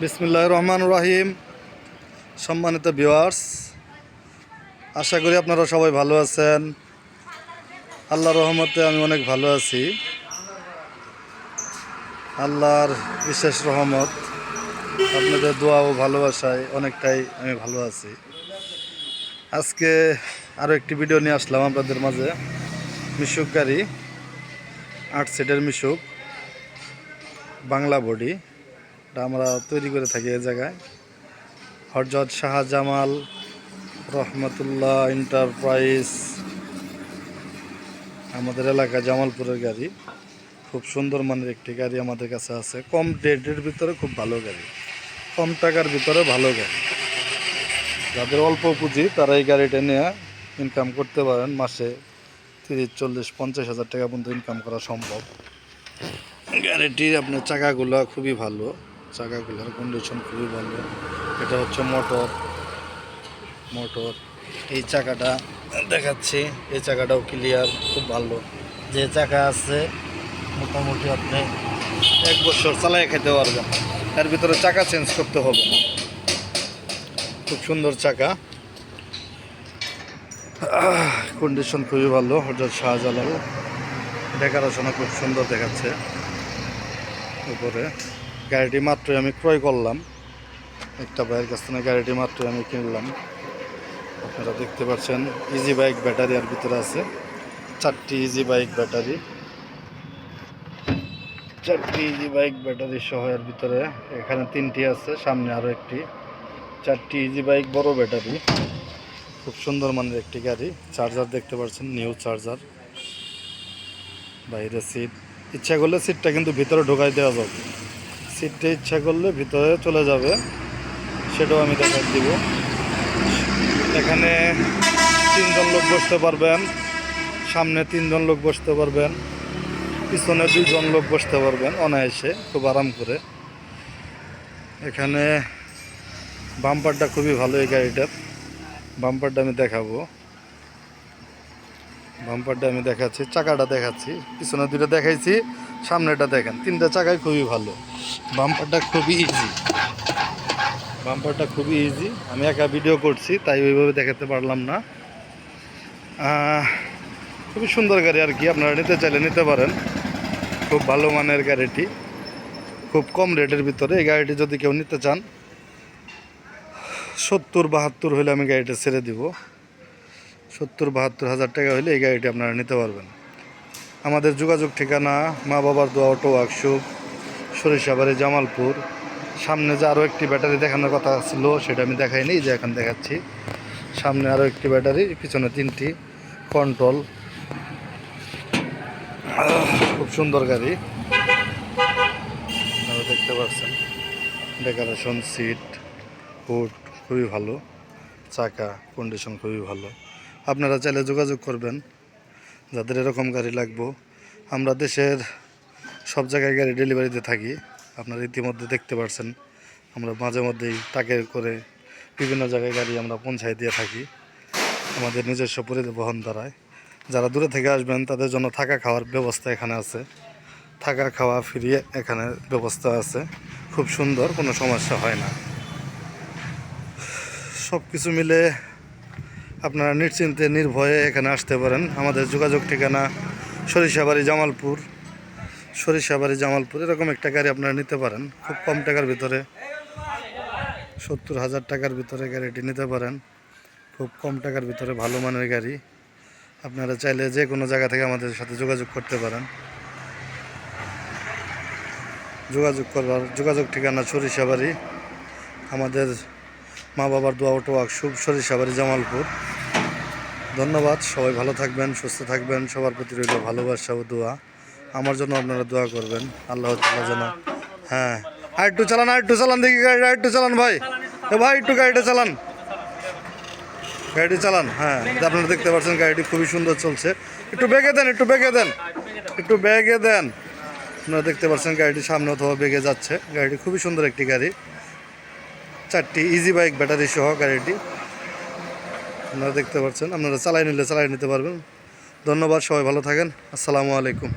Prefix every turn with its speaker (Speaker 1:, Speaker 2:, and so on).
Speaker 1: বিসমিল্লাহ রহমান রাহিম। সম্মানিত ভিওয়ার্স আশা করি আপনারা সবাই ভালো আছেন। আল্লাহ রহমতে আমি অনেক ভালো আছি। আল্লাহর বিশেষ রহমত, আপনাদের দোয়া ও ভালোবাসায় অনেকটাই আমি ভালো আছি। আজকে আরও একটি ভিডিও নিয়ে আসলাম আপনাদের মাঝে। মিশুক গাড়ি, আট সিটের মিশুক। বাংলা বডি। এটা আমরা তৈরি করে থাকি এই জায়গায়। হরজত শাহজামাল রহমতুল্লাহ এন্টারপ্রাইজ। আমাদের এলাকা জামালপুরের গাড়ি। খুব সুন্দর মানের একটি গাড়ি আমাদের কাছে আছে। কম রেটের ভিতরে খুব ভালো গাড়ি। কম টাকার ভিতরে ভালো গাড়ি। যাদের অল্প পুঁজি, তারা এই গাড়িটা নিয়ে ইনকাম করতে পারেন। মাসে তিরিশ, চল্লিশ, পঞ্চাশ হাজার টাকা পর্যন্ত ইনকাম করা সম্ভব। গাড়িটির আপনার চাকাগুলো খুবই ভালো। চাকাগুলোর কন্ডিশন খুবই ভালো। এটা হচ্ছে মোটর মোটর এই চাকাটা দেখাচ্ছি। এই চাকাটাও ক্লিয়ার খুব ভালো। যে চাকা আছে, মোটামুটি আপনি এক বছর চালাই খেতে পারবেন। এর ভিতরে চাকা চেঞ্জ করতে হবে না। খুব সুন্দর চাকা। কন্ডিশন খুবই ভালো। হজরত শাহজালাল। ডেকারেশনও খুব সুন্দর দেখাচ্ছে। উপরে গাড়িটি মাত্রই আমি ক্রয় করলাম। একটা ভাইয়ের কাছ থেকে গাড়িটি মাত্রই আমি কিনলাম। আপনারা দেখতে পাচ্ছেন ইজি বাইক ব্যাটারি আর ভিতরে আছে। চারটি ইজি বাইক ব্যাটারি চারটি ইজি বাইক ব্যাটারি সহ এর ভিতরে এখানে তিনটি আছে, সামনে আরও একটি। চারটি ইজি বাইক বড় ব্যাটারি খুব সুন্দর মানের একটি গাড়ি। চার্জার দেখতে পাচ্ছেন নিউ চার্জার বাইরে সিট ইচ্ছা করলে সিটটা কিন্তু ভিতরে ঢোকাই দেওয়া যাবে। সিটটা ইচ্ছা করলে ভিতরে চলে যাবে। সেটাও আমি দেখা দিব। এখানে তিনজন লোক বসতে পারবেন, সামনে তিনজন লোক বসতে পারবেন, পিছনে দুজন লোক বসতে পারবেন অনায়াসে, খুব আরাম করে। এখানে বাম্পারটা খুবই ভালো এই গাড়িটার। বাম্পারটা আমি দেখাবো। বাম্পারটা আমি দেখাচ্ছি, চাকাটা দেখাচ্ছি, পিছনে দুটো দেখাইছি, সামনেটা দেখেন, তিনটা চাকাই খুবই ভালো। বাম্পারটা খুবই ইজি বাম্পারটা খুবই ইজি আমি একা ভিডিও করছি, তাই ওইভাবে দেখাতে পারলাম না। খুবই সুন্দর গাড়ি আর কি, আপনারা নিতে চাইলে নিতে পারেন। খুব ভালো মানের গাড়িটি। খুব কম রেটের ভিতরে এই গাড়িটি যদি কেউ নিতে চান, সত্তর, বাহাত্তর হলে আমি গাড়িটা ছেড়ে দিব। সত্তর, বাহাত্তর হাজার টাকা হলে এই গাড়িটি আপনারা নিতে পারবেন। আমাদের যোগাযোগ ঠিকানা মা বাবার দোয়া অটো ওয়ার্কশপ, সরিষাবাড়ি, জামালপুর। সামনে যে আরও একটি ব্যাটারি দেখানোর কথা ছিল, সেটা আমি দেখাইনি যে এখন দেখাচ্ছি। সামনে আরও একটি ব্যাটারি, পিছনে তিনটি কন্ট্রোল খুব সুন্দর গাড়ি। আপনারা দেখতে পাচ্ছেন ডেকোরেশন সিট হুড খুবই ভালো, চাকা কন্ডিশন খুবই ভালো। আপনারা চাইলে যোগাযোগ করবেন, যাদের এরকম গাড়ি লাগবো। আমরা দেশের সব জায়গায় গাড়ি ডেলিভারিতে থাকি, আপনারা ইতিমধ্যে দেখতে পারছেন। আমরা মাঝে মধ্যেই টাকে করে বিভিন্ন জায়গায় গাড়ি আমরা পৌঁছায় দিয়ে থাকি, আমাদের নিজস্ব পরিবহন দ্বারায়। যারা দূরে থেকে আসবেন, তাদের জন্য থাকা খাওয়ার ব্যবস্থা এখানে আছে। থাকা খাওয়া ফিরিয়ে এখানে ব্যবস্থা আছে। খুব সুন্দর, কোনো সমস্যা হয় না। সব কিছু মিলে আপনারা নিশ্চিন্তে, নির্ভয়ে এখানে আসতে পারেন। আমাদের যোগাযোগ ঠিকানা সরিষাবাড়ি জামালপুর। সরিষাবাড়ি জামালপুর, এরকম একটা গাড়ি আপনারা নিতে পারেন। খুব কম টাকার ভিতরে, সত্তর হাজার টাকার ভিতরে গাড়িটি নিতে পারেন। খুব কম টাকার ভিতরে ভালো মানের গাড়ি। আপনারা চাইলে যে কোনো জায়গা থেকে আমাদের সাথে যোগাযোগ করতে পারেন। যোগাযোগ করবার, যোগাযোগ ঠিকানা সরিষাবাড়ি। আমাদের মা বাবার দোয়া অটো ওয়ার্কশপ সরিষাবাড়ি জামালপুর। ধন্যবাদ, সবাই ভালো থাকবেন, সুস্থ থাকবেন, সবার প্রতি রইল ভালোবাসা ও দোয়া। আমার জন্য আপনারা দোয়া করবেন, আল্লাহ যেন হ্যাঁ। আর একটু চালান, আর একটু চালান দেখি গাড়িটা একটু চালান ভাই। ভাই, একটু গাড়িটা চালান। গাড়িটি চালান হ্যাঁ। আপনারা দেখতে পাচ্ছেন, গাড়িটি খুবই সুন্দর চলছে। একটু বেগে দেন, একটু বেগে দেন। একটু বেগে দেন। আপনারা দেখতে পাচ্ছেন, গাড়িটি সামনে অথবা বেগে যাচ্ছে। গাড়িটি খুবই সুন্দর একটি গাড়ি। চারটি ইজি বাইক ব্যাটারি সহ গাড়িটি। আপনারা দেখতে পাচ্ছেন। আপনারা চালাই নিলে চালাই নিতে পারবেন। ধন্যবাদ, সবাই ভালো থাকেন। আসসালামু আলাইকুম।